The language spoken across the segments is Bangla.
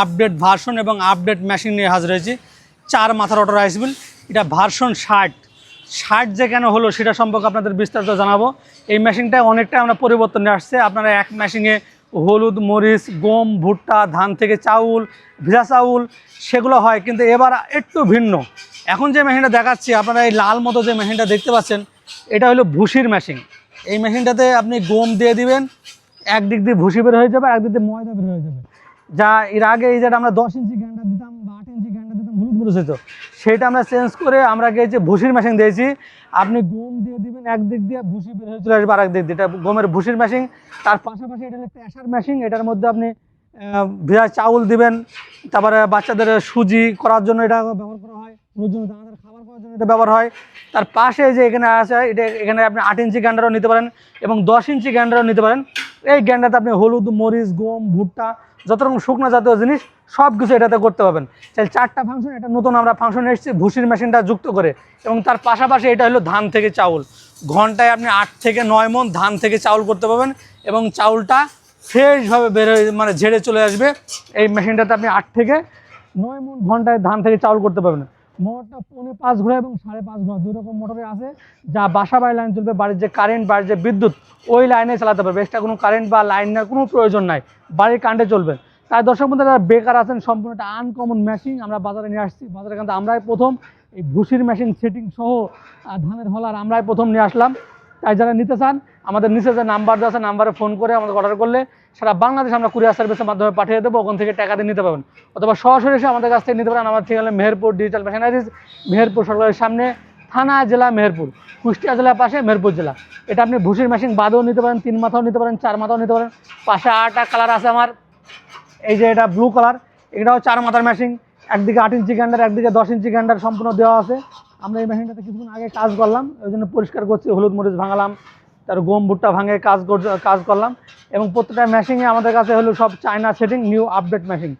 আপডেট ভার্সন এবং আপডেট মেশিন নিয়ে হাজির হয়েছি। চার মাথার অটো রাইস মিল এটা ভার্সন ষাট। ষাট যে কেন হলো সেটা সম্পর্কে আপনাদের বিস্তারিত জানাব। এই মেশিনটা অনেকটা আমরা পরিবর্তন আসছে। আপনারা এক মেশিনে হলুদ, মরিচ, গম, ভুট্টা, ধান থেকে চাউল, ভিজা চাউল, সেগুলো হয়, কিন্তু এবার একটু ভিন্ন। এখন যে মেশিনটা দেখাচ্ছি, আপনারা এই লাল মতো যে মেশিনটা দেখতে পাচ্ছেন, এটা হলো ভুসির মেশিন এই মেশিনটাতে আপনি গম দিয়ে দিবেন, একদিক দিয়ে ভুসি বের হয়ে যাবে একদিক দিয়ে ময়দা বের হয়ে যাবে। যা এর আগে এই যেটা আমরা দশ ইঞ্চি গ্যান্ডার দিতাম বা আট ইঞ্চি গ্যান্ডার দিতাম, হলুদ মরিচ হতো সেটা আমরা চেঞ্জ করে আমরা গিয়েছি ভুসির মেশিন দিয়েছি। আপনি গম দিয়ে দিবেন একদিক দিয়ে ভুসি বের হয়ে চলে আসবে আর একদিক দিয়ে। এটা গমের ভুসির মেশিন তার পাশাপাশি এটা হলো প্রেশার মেশিন এটার মধ্যে আপনি ভেজা চাউল দিবেন। তারপরে বাচ্চাদের সুজি করার জন্য এটা ব্যবহার করা হয় খাবার করার জন্য এটা ব্যবহার হয়। তার পাশে যে এখানে আছে, এটা এখানে আপনি আট ইঞ্চি গ্যান্ডারও নিতে পারেন এবং দশ ইঞ্চি গ্যান্ডারও নিতে পারেন। এই গ্যান্ডাতে আপনি হলুদ, মরিচ, গম, ভুট্টা যত রকম শুকনো জাতীয় জিনিস সব কিছু এটাতে করতে পারবেন। তাহলে চারটা ফাংশন এটা নতুন আমরা ফাংশন এসেছি, ভুসির মেশিনটা যুক্ত করে। এবং তার পাশাপাশি এটা হলো ধান থেকে চাউল। ঘন্টায় আপনি আট থেকে নয় মন ধান থেকে চাউল করতে পারবেন এবং চাউলটা ফ্রেশভাবে বের মানে ঝেড়ে চলে আসবে। এই মেশিনটাতে আপনি আট থেকে নয় মন ঘন্টায় ধান থেকে চাউল করতে পারবেন। মোটরটা পৌনে পাঁচ ঘোড়া এবং সাড়ে পাঁচ ঘোড়া, দুই রকম মোটরে আছে, যা বাসা বাড়ি লাইন চলবে, বাড়ির যে কারেন্ট বাড়ির যে বিদ্যুৎ, ওই লাইনে চালাতে পারবে। এক্সট্রা কোনো কারেন্ট বা লাইনের কোনো প্রয়োজন নাই, বাড়ির কারেন্টে চলবে। তাই দর্শক বন্ধু যারা বেকার আছেন সম্পূর্ণ একটা আনকমন মেশিন আমরা বাজারে নিয়ে আসছি। বাজারে কিন্তু আমরাই প্রথম, এই ভুসির মেশিন সেটিং সহ ধানের হলার আমরাই প্রথম নিয়ে আসলাম। তাই যারা নিতে চান, আমাদের নিচে যে নাম্বার দেওয়া আছে নাম্বারে ফোন করে আমাদের অর্ডার করলে সারা বাংলাদেশ আমরা কুরিয়ার সার্ভিসের মাধ্যমে পাঠিয়ে দেবো, ওখান থেকে টাকা দিয়ে নিতে পারবেন। অথবা সরাসরি এসে আমাদের কাছ থেকে নিতে পারেন আমার ঠিকানা মেহেরপুর ডিজিটাল মেশিনারিজ মেহেরপুর সরকারের সামনে, থানা জেলা মেহেরপুর, কুষ্টিয়া জেলার পাশে মেহেরপুর জেলা। এটা আপনি ভুসির মেশিন বাদেও নিতে পারেন, তিন মাথাও নিতে পারেন, চার মাথাও নিতে পারেন। পাশে আটটা কালার আছে আমার, এই যে এটা ব্লু কালার এটাও চার মাথার মেশিন একদিকে আট ইঞ্চি গ্যান্ডার একদিকে দশ ইঞ্চি গ্যান্ডার সম্পূর্ণ দেওয়া আছে। আমরা এই মেশিনটাতে কিছুক্ষণ আগে কাজ করলাম, ওই জন্য পরিষ্কার করছি, হলুদ মরিচ ভাঙালাম, তার গম ভুট্টা ভাঙে কাজ কাজ করলাম, এবং প্রত্যেকটা মেশিনে আমাদের কাছে হলো সব China setting new update machine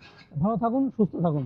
ভালো থাকুন, সুস্থ থাকুন।